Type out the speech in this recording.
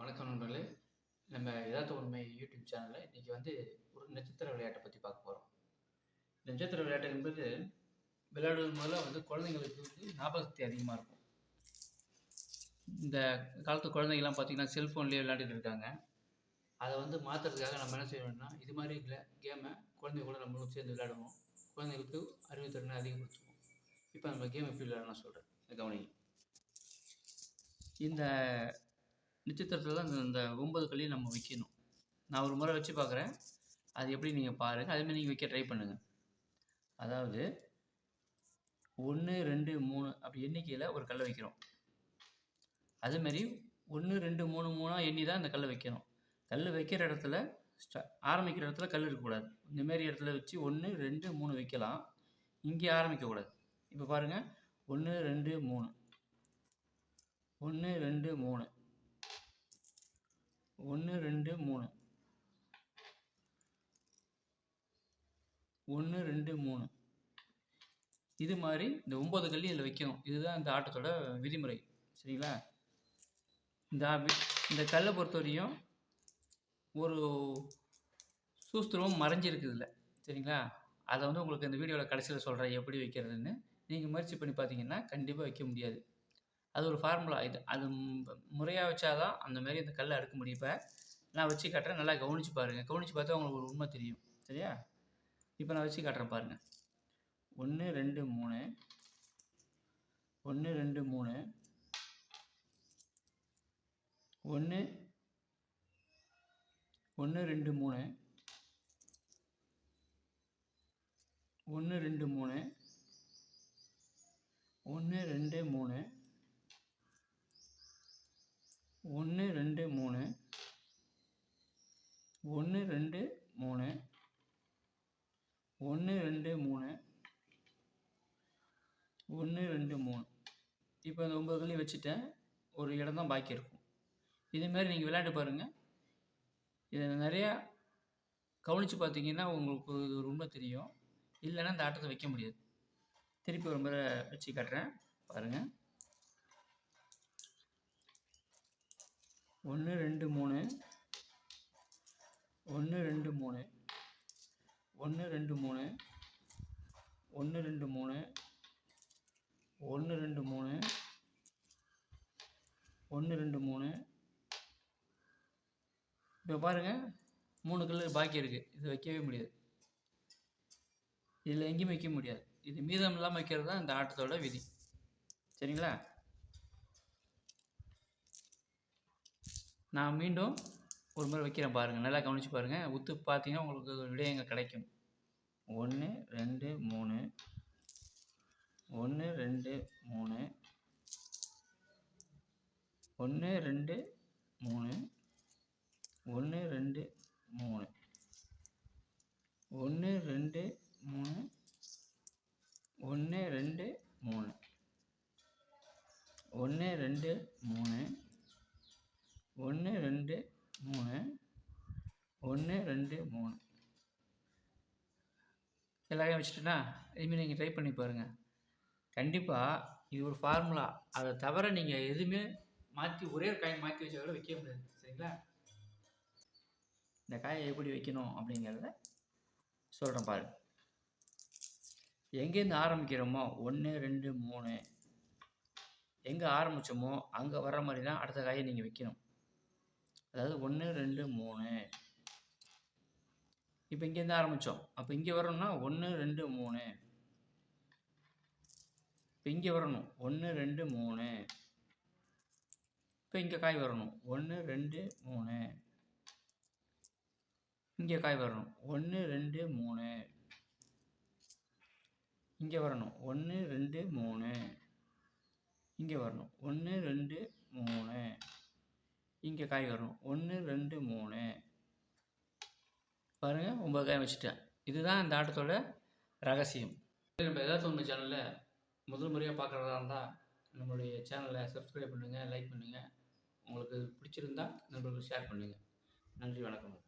வணக்கம் நண்பர்களே. நம்ம யதார்த்த உண்மை யூடியூப் சேனலில் இன்றைக்கி வந்து ஒரு நட்சத்திர விளையாட்டை பற்றி பார்க்க போகிறோம் நட்சத்திர விளையாட்டு என்பது விளையாடுவது முதல்ல வந்து குழந்தைங்களுக்கு வந்து ஞாபகத்தை அதிகமாக இருக்கும். இந்த காலத்து குழந்தைங்கலாம் பார்த்திங்கன்னா செல்ஃபோன்லேயே விளையாண்டுட்டு இருக்காங்க. அதை வந்து மாற்றுறதுக்காக நம்ம என்ன செய்யணும்னா இது மாதிரி இல்லை கேமை குழந்தைங்க கூட நம்மளும் சேர்ந்து விளையாடுவோம். குழந்தைங்களுக்கு அறிவுத்திறனை அதிகப்படுத்துவோம். இப்போ நம்ம கேம் எப்படி விளையாடலாம் சொல்கிறேன் கவனிங்க இந்த நட்சத்திரத்தில் தான் இந்த- இந்த ஒன்பது கல்லையும் நம்ம வைக்கணும். நான் ஒரு முறை வச்சு பார்க்குறேன் அது எப்படி நீங்கள் பாருங்கள் அதுமாதிரி நீங்கள் வைக்க ட்ரை பண்ணுங்கள் அதாவது ஒன்று ரெண்டு மூணு அப்படி எண்ணிக்கையில் ஒரு கல்லை வைக்கிறோம். அதேமாரி ஒன்று ரெண்டு மூணு மூணாக எண்ணி தான் அந்த கல்லை வைக்கணும். கல் வைக்கிற இடத்துல ஸ்டா ஆரம்பிக்கிற இடத்துல கல் இருக்கக்கூடாது. இந்தமாரி இடத்துல வச்சு ஒன்று ரெண்டு மூணு வைக்கலாம். இங்கே ஆரம்பிக்கக்கூடாது இப்போ பாருங்கள் ஒன்று ரெண்டு மூணு. ஒன்று ரெண்டு மூணு. ஒன்று ரெண்டு மூணு. ஒன்று ரெண்டு மூணு. இது மாதிரி இந்த ஒம்பது கல்லி இதில் வைக்கணும். இதுதான் இந்த ஆட்டத்தோட விதிமுறை. சரிங்களா? இந்த வி- இந்த கல்லை பொறுத்தவரையும் ஒரு சூஸ்திரமும் மறைஞ்சிருக்கு இதில். சரிங்களா? அதை வந்து உங்களுக்கு இந்த வீடியோவில் கடைசியில் சொல்கிறேன் எப்படி வைக்கிறதுன்னு. நீங்கள் முயற்சி பண்ணி பார்த்தீங்கன்னா கண்டிப்பாக வைக்க முடியாது. அது ஒரு ஃபார்முலா இது. அது முறையாக வச்சாதான் அந்த மாரி இந்த கல்லை அடுக்க முடியும். இப்போ நான் வச்சு காட்டுறேன் நல்லா கவனித்து பாருங்கள் கவனித்து பார்த்தா உங்களுக்கு ஒரு உண்மை தெரியும். சரியா? இப்போ நான் வச்சு காட்டுறேன் பாருங்கள் ஒன்று ரெண்டு மூணு. ஒன்று ரெண்டு மூணு. ஒன்று ஒன்று ரெண்டு மூணு. ஒன்று ரெண்டு மூணு. ஒன்று ரெண்டு மூணு ஒன்று ரெண்டு மூணு ஒன்று ரெண்டு மூணு ஒன்று ரெண்டு மூணு. ஒன்று ரெண்டு மூணு. இப்போ இந்த ஒம்பது கல்லையும் வச்சுட்டேன் ஒரு இடம் தான் பாக்கி இருக்கும். இதேமாரி நீங்கள் விளையாண்டு பாருங்கள் இதை நிறையா கவனித்து பார்த்தீங்கன்னா உங்களுக்கு இது ஒரு உண்மை தெரியும். இல்லைன்னா இந்த ஆட்டத்தை வைக்க முடியாது. திருப்பி ஒரு முறை வச்சு காட்டுறேன். பாருங்கள் ஒன்று ரெண்டு மூணு. ஒன்று ரெண்டு மூணு. ஒன்று ரெண்டு மூணு. ஒன்று ரெண்டு மூணு. ஒன்று ரெண்டு மூணு. ஒன்று ரெண்டு மூணு. இப்போ பாருங்கள் மூணு கல் பாக்கி இருக்குது இது வைக்கவே முடியாது. இதில் எங்கேயும் வைக்க முடியாது. இது மீதம் இல்லாமல் வைக்கிறது தான் இந்த ஆட்டத்தோட விதி. சரிங்களா? நான் மீண்டும் ஒரு முறை வைக்கிறேன் பாருங்கள் நல்லா கவனித்து பாருங்கள் உத்து பார்த்தீங்கன்னா உங்களுக்கு விடயங்கள் கிடைக்கும். ஒன்று ரெண்டு மூணு. ஒன்று ரெண்டு மூணு. ஒன்று ரெண்டு மூணு. ஒன்று ரெண்டு மூணு. ஒன்று ரெண்டு மூணு. ஒன்று ரெண்டு மூணு. ஒன்று ரெண்டு மூணு. ஒன்று ரெண்டு மூணு ஒன்று ரெண்டு மூணு. எல்லாரையும் வச்சுட்டேன்னா இதுமாரி நீங்கள் ட்ரை பண்ணி பாருங்கள் கண்டிப்பாக இது ஒரு ஃபார்முலா அதை தவிர நீங்கள் எதுவுமே மாற்றி ஒரே ஒரு காய் மாற்றி வச்சா கூட வைக்க முடியாது. சரிங்களா? இந்த காயை எப்படி வைக்கணும் அப்படிங்கிறத சொல்கிறேன் பாரு. எங்கேருந்து ஆரம்பிக்கிறோமோ ஒன்று ரெண்டு மூணு. எங்கே ஆரம்பித்தோமோ அங்கே வர்ற மாதிரி தான் அடுத்த காயை நீங்கள் வைக்கணும். அதாவது ஒன்று ரெண்டு மூணு. இப்போ இங்கேருந்து ஆரம்பித்தோம் அப்போ இங்கே வரணும்னா ஒன்று ரெண்டு மூணு. இப்போ இங்கே வரணும். ஒன்று ரெண்டு மூணு. இப்போ இங்கே காய் வரணும். ஒன்று ரெண்டு மூணு. இங்கே காய் வரணும். ஒன்று ரெண்டு மூணு. இங்கே வரணும். ஒன்று ரெண்டு மூணு. இங்கே வரணும். ஒன்று ரெண்டு மூணு. இங்கே காய் வரும் ஒன்று ரெண்டு மூணு. பாருங்கள் ஒம்பது காய் வச்சுட்டேன். இதுதான் இந்த ஆட்டத்தோட ரகசியம். நம்ம ஏதாவது ஒன்று சேனலில் முதல் முறையாக பார்க்குறதா இருந்தால் நம்மளுடைய சேனலை சப்ஸ்கிரைப் பண்ணுங்கள் லைக் பண்ணுங்கள் உங்களுக்கு பிடிச்சிருந்தா நம்மளுக்கு ஷேர் பண்ணுங்கள் நன்றி வணக்கம்.